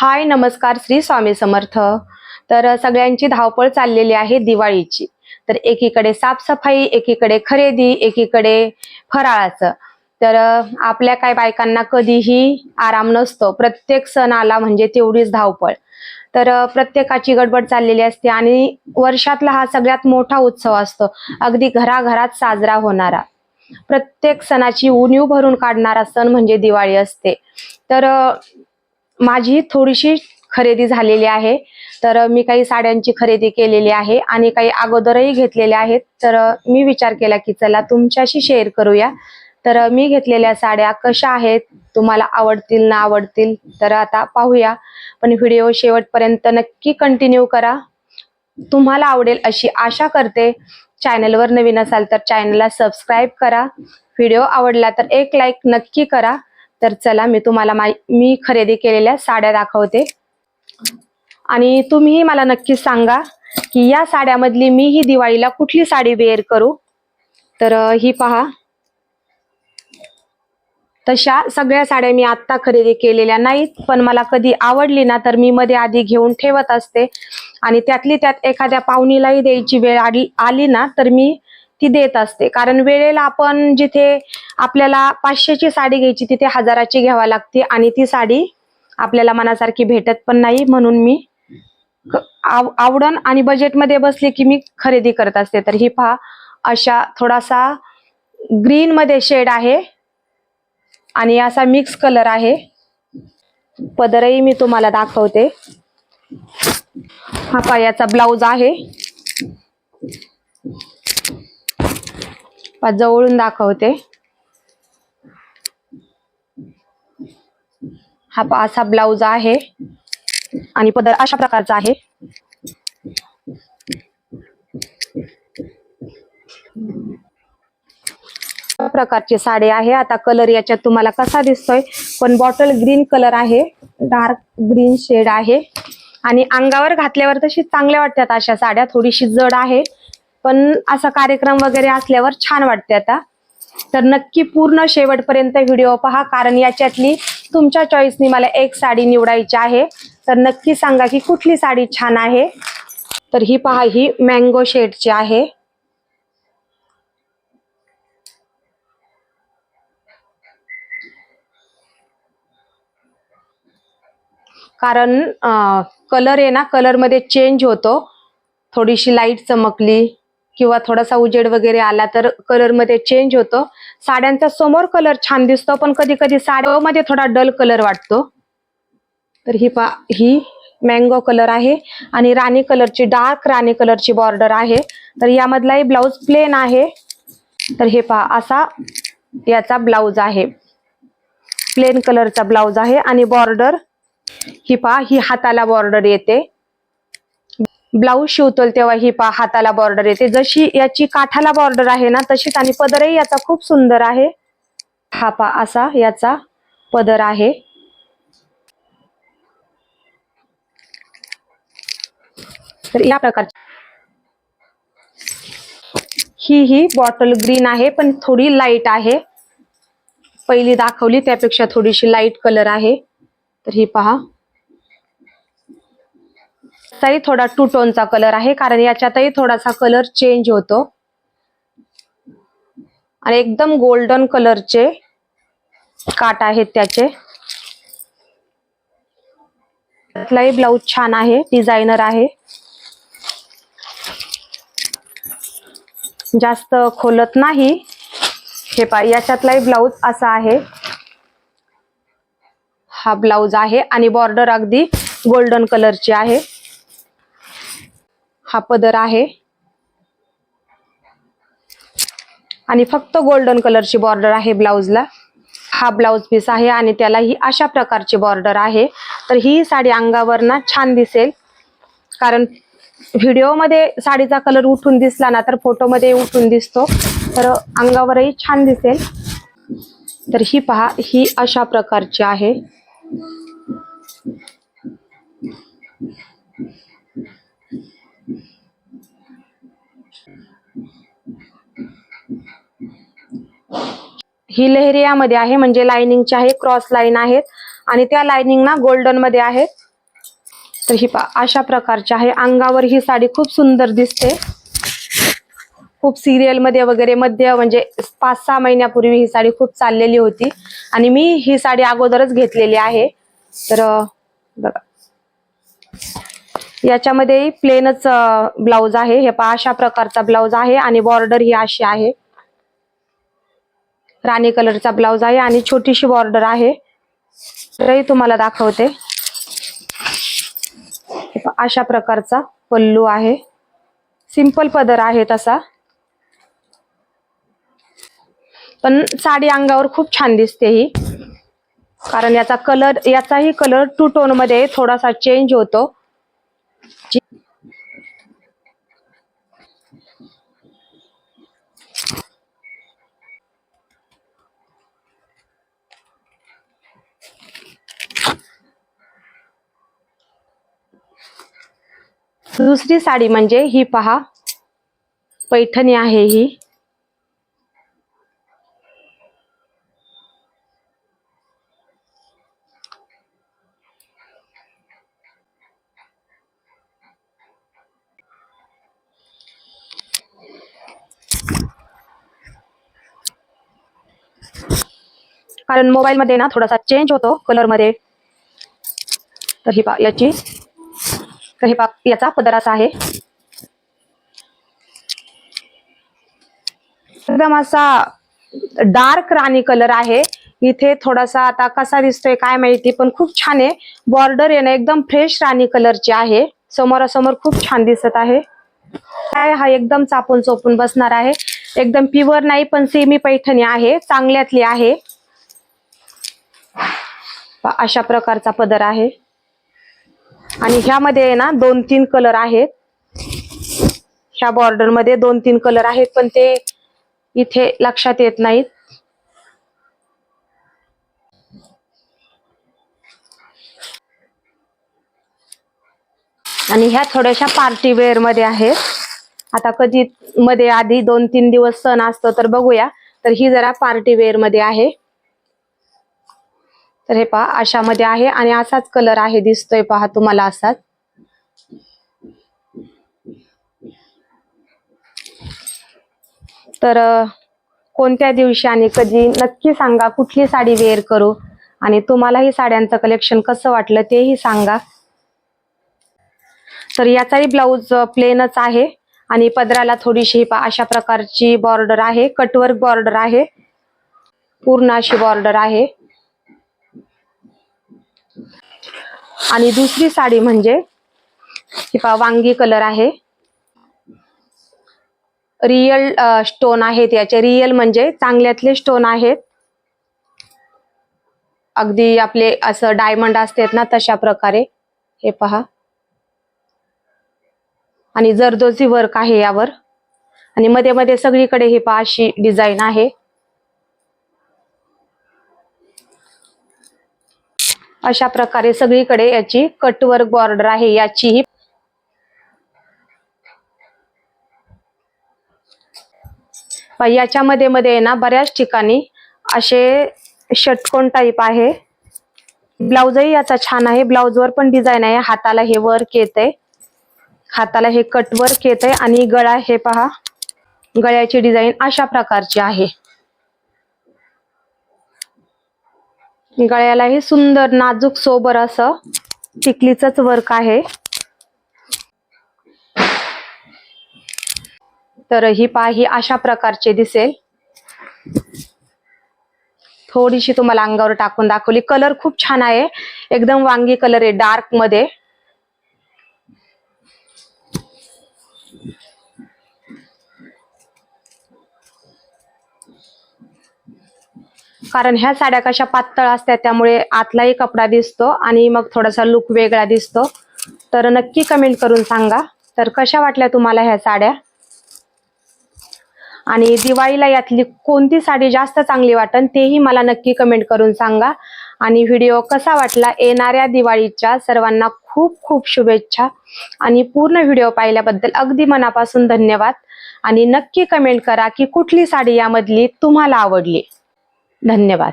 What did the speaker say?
हाय नमस्कार श्री स्वामी समर्थ. तर सगळ्यांची धावपळ चाललेली आहे दिवाळीची. तर एकीकडे साफसफाई एकीकडे खरेदी एकीकडे फराळाचं. तर आपल्या काय बायकांना कधीही आराम नसतो. प्रत्येक सण आला म्हणजे तेवढीच धावपळ. तर प्रत्येकाची गडबड चाललेली असते आणि वर्षातला हा सगळ्यात मोठा उत्सव असतो. अगदी घराघरात साजरा होणारा. प्रत्येक सणाची उणीव भरून काढणारा सण म्हणजे दिवाळी असते. तर माझी थोडीशी खरेदी झालेली आहे. तर मी काही साड्यांची खरेदी केलेली आहे आणि काही अगोदरही घेतलेल्या आहेत. तर मी विचार केला की चला तुमच्याशी शेअर करूया. तर मी घेतलेल्या साड्या कशा आहेत? तुम्हाला आवडतील ना आवडतील? तर आता पाहूया. पण व्हिडिओ शेवटपर्यंत नक्की कंटिन्यू करा. तुम्हाला आवडेल अशी आशा करते. चॅनलवर नवीन असाल तर चॅनलला सबस्क्राईब करा. व्हिडिओ आवडला तर एक लाईक नक्की करा. तर चला मी तुम्हाला मा मी खरेदी केलेल्या साड्या दाखवते. आणि तुम्हीही मला नक्की सांगा की या साड्यामधली मी ही दिवाळीला कुठली साडी वेअर करू? तर ही पहा. तशा सगळ्या साड्या मी आत्ता खरेदी केलेल्या नाहीत पण मला कधी आवडली ना तर मी मध्ये आधी घेऊन ठेवत असते. आणि त्यातली त्यात एखाद्या पाहुणीलाही द्यायची वेळ आली आली ना तर मी ती देत असते. कारण वेळेला आपण जिथे आपल्याला पाचशेची साडी घ्यायची तिथे हजाराची घ्यावा लागते आणि ती साडी आपल्याला मनासारखी भेटत पण नाही म्हणून मी आव- आवडन आणि बजेटमध्ये बसले की मी खरेदी करत असते. तर ही पहा अशा थोडासा ग्रीन मध्ये शेड आहे आणि असा मिक्स कलर आहे. पदरही मी तुम्हाला दाखवते. हा पायाचा ब्लाऊज आहे. जवळून दाखवते. हा असा ब्लाऊज आहे आणि पदर अशा प्रकारचा आहे. प्रकारची साडी आहे. आता कलर याच्यात तुम्हाला कसा दिसतोय? पण बॉटल ग्रीन कलर आहे. डार्क ग्रीन शेड आहे. आणि अंगावर घातल्यावर तशी चांगल्या वाटतात अशा साड्या. थोडीशी जड आहे. पण असा कार्यक्रम वगैरे असल्यावर छान वाटते आता. तर नक्की पूर्ण शेवटपर्यंत व्हिडिओ पहा कारण याच्यातली तुमच्या चॉईसनी मला एक साडी निवडायची आहे. तर नक्की सांगा की कुठली साडी छान आहे. तर ही पहा ही मँगो शेडची आहे. कारण कलर आहे ना कलरमध्ये चेंज होतो. थोडीशी लाइट चमकली. किंवा थोडासा उजेड वगैरे आला तर कलरमध्ये चेंज होतो. साड्यांचा समोर कलर छान दिसतो पण कधी कधी साड्यामध्ये थोडा डल कलर वाटतो. तर ही पा ही मँगो कलर आहे आणि राणी कलरची डार्क राणी कलरची बॉर्डर आहे. तर यामधलाही ब्लाऊज प्लेन आहे. तर हे पहा असा याचा ब्लाऊज आहे. प्लेन कलरचा ब्लाऊज आहे आणि बॉर्डर ही पहा ही हाताला बॉर्डर येते. ब्लाऊज शिवतोल तेव्हा ही पा हाताला बॉर्डर येते. जशी याची काठाला बॉर्डर आहे ना तशीच आणि पदरही याचा खूप सुंदर आहे. हा पा असा याचा पदर आहे. तर या प्रकारची ही ही बॉटल ग्रीन आहे पण थोडी लाइट आहे. पहिली दाखवली त्यापेक्षा थोडीशी लाइट कलर आहे. तर ही पहा. तरी थोडा टू टोनचा कलर आहे कारण याच्यातही थोडासा कलर चेंज होतो. आणि एकदम गोल्डन कलरचे काट आहेत त्याचे. त्यातलाही ब्लाऊज छान आहे डिझायनर आहे. जास्त खोलत नाही. हे पा याच्यातलाही ब्लाऊज असा आहे. हा ब्लाऊज आहे आणि बॉर्डर अगदी गोल्डन कलरची आहे. हा पदर आहे. आणि फक्त गोल्डन कलरची बॉर्डर आहे ब्लाऊजला हा ब्लाऊज पीस आहे आणि त्याला ही अशा प्रकारची बॉर्डर आहे. तर ही साडी अंगावर ना छान दिसेल. कारण व्हिडिओमध्ये साडीचा कलर उठून दिसला ना तर फोटोमध्ये उठून दिसतो. तर अंगावरही छान दिसेल. तर ही पहा ही अशा प्रकारची आहे. ही लेहरियामध्ये आहे म्हणजे लाइनिंगची आहे क्रॉस लाईन आहेत. आणि त्या लाइनिंग ना गोल्डनमध्ये आहेत तर ही अशा प्रकारची आहे. अंगावर ही साडी खूप सुंदर दिसते. खूप सिरियलमध्ये वगैरे मध्य म्हणजे पाच सहा महिन्यापूर्वी ही साडी खूप चाललेली होती. आणि मी ही साडी अगोदरच घेतलेली आहे. तर बघा. याच्यामध्ये प्लेनच ब्लाउज आहे. हे पा अशा प्रकारचा ब्लाउज आहे आणि बॉर्डर ही अशी आहे. राणी कलरचा ब्लाउज आहे आणि छोटीशी बॉर्डर आहे. तरही तुम्हाला दाखवते. अशा प्रकारचा पल्लू आहे. सिंपल पदर आहे तसा. पण साडी अंगावर खूप छान दिसते ही. कारण याचा कलर याचाही कलर टू टोनमध्ये थोडासा चेंज होतो. दुसरी साडी म्हणजे ही पहा. पैठणी आहे ही. कारण मोबाईलमध्ये ना थोडासा चेंज होतो कलरमध्ये. तर ही पा याची. तर हे पा याचा पदर असा आहे. एकदम असा डार्क राणी कलर आहे. इथे थोडासा आता कसा दिसतोय काय माहिती पण खूप छान आहे. बॉर्डर आहे ना एकदम फ्रेश राणी कलरची आहे. समोरासमोर खूप छान दिसत आहे. काय हा एकदम चापून चोपून बसणार आहे. एकदम प्युअर नाही पण सेमी पैठणी आहे. चांगल्यातली आहे. अशा प्रकारचा पदर आहे. आणि ह्यामध्ये आहे ना दोन तीन कलर आहेत. ह्या बॉर्डरमध्ये दोन तीन कलर आहेत पण ते इथे लक्षात येत नाहीत. आणि ह्या थोड्याशा पार्टी वेअरमध्ये आहेत. आता कधी मध्ये आधी दोन तीन दिवस सण असतो तर बघूया. तर ही जरा पार्टी वेअरमध्ये आहे. तर हे पहा अशामध्ये आहे आणि असाच कलर आहे दिसतोय पहा तुम्हाला असाच. तर कोणत्या दिवशी आणि कधी नक्की सांगा कुठली साडी वेअर करू आणि तुम्हालाही साड्यांचं कलेक्शन कसं वाटलं तेही सांगा. तर याचाही ब्लाऊज प्लेनच आहे आणि पदराला थोडीशी अशा प्रकारची बॉर्डर आहे कटवर्क बॉर्डर आहे. पूर्ण अशी बॉर्डर आहे. आणि दुसरी साडी म्हणजे ही पहा वांगी कलर आहे. रियल स्टोन आहेत याचे. रियल म्हणजे चांगल्यातले स्टोन आहेत. अगदी आपले असं डायमंड असतात ना तशा प्रकारे. हे पहा. आणि जरदोजी वर्क आहे यावर. आणि मध्ये मध्ये सगळीकडे हे पहा अशी डिझाईन आहे. अशा प्रकारे सगळीकडे याची कटवर्क बॉर्डर आहे याचीही याच्यामध्ये मध्ये ना बऱ्याच ठिकाणी असे षटकोन टाईप आहे. ब्लाउजही याचा छान आहे ब्लाउजवर पण डिझाईन आहे. हाताला हे वर्क येते हाताला हे कट वर्क येते आणि गळा हे पहा गळ्याची डिझाईन अशा प्रकारची आहे. गळ्यालाही सुंदर नाजूक सोबर असं टिकलीच वर्क आहे. तर ही पहा ही अशा प्रकारची दिसेल. थोडीशी तुम्हाला अंगावर टाकून दाखवली. कलर खूप छान आहे. एकदम वांगी कलर आहे डार्कमध्ये. कारण ह्या साड्या कशा पातळ असतात त्यामुळे आतलाही कपडा दिसतो आणि मग थोडासा लुक वेगळा दिसतो. तर नक्की कमेंट करून सांगा. तर कशा वाटल्या तुम्हाला ह्या साड्या? आणि दिवाळीला यातली कोणती साडी जास्त चांगली वाटन तेही मला नक्की कमेंट करून सांगा. आणि व्हिडिओ कसा वाटला येणाऱ्या दिवाळीच्या सर्वांना खूप खूप शुभेच्छा. आणि पूर्ण व्हिडिओ पाहिल्याबद्दल अगदी मनापासून धन्यवाद. आणि नक्की कमेंट करा की कुठली साडी यामधली तुम्हाला आवडली? धन्यवाद.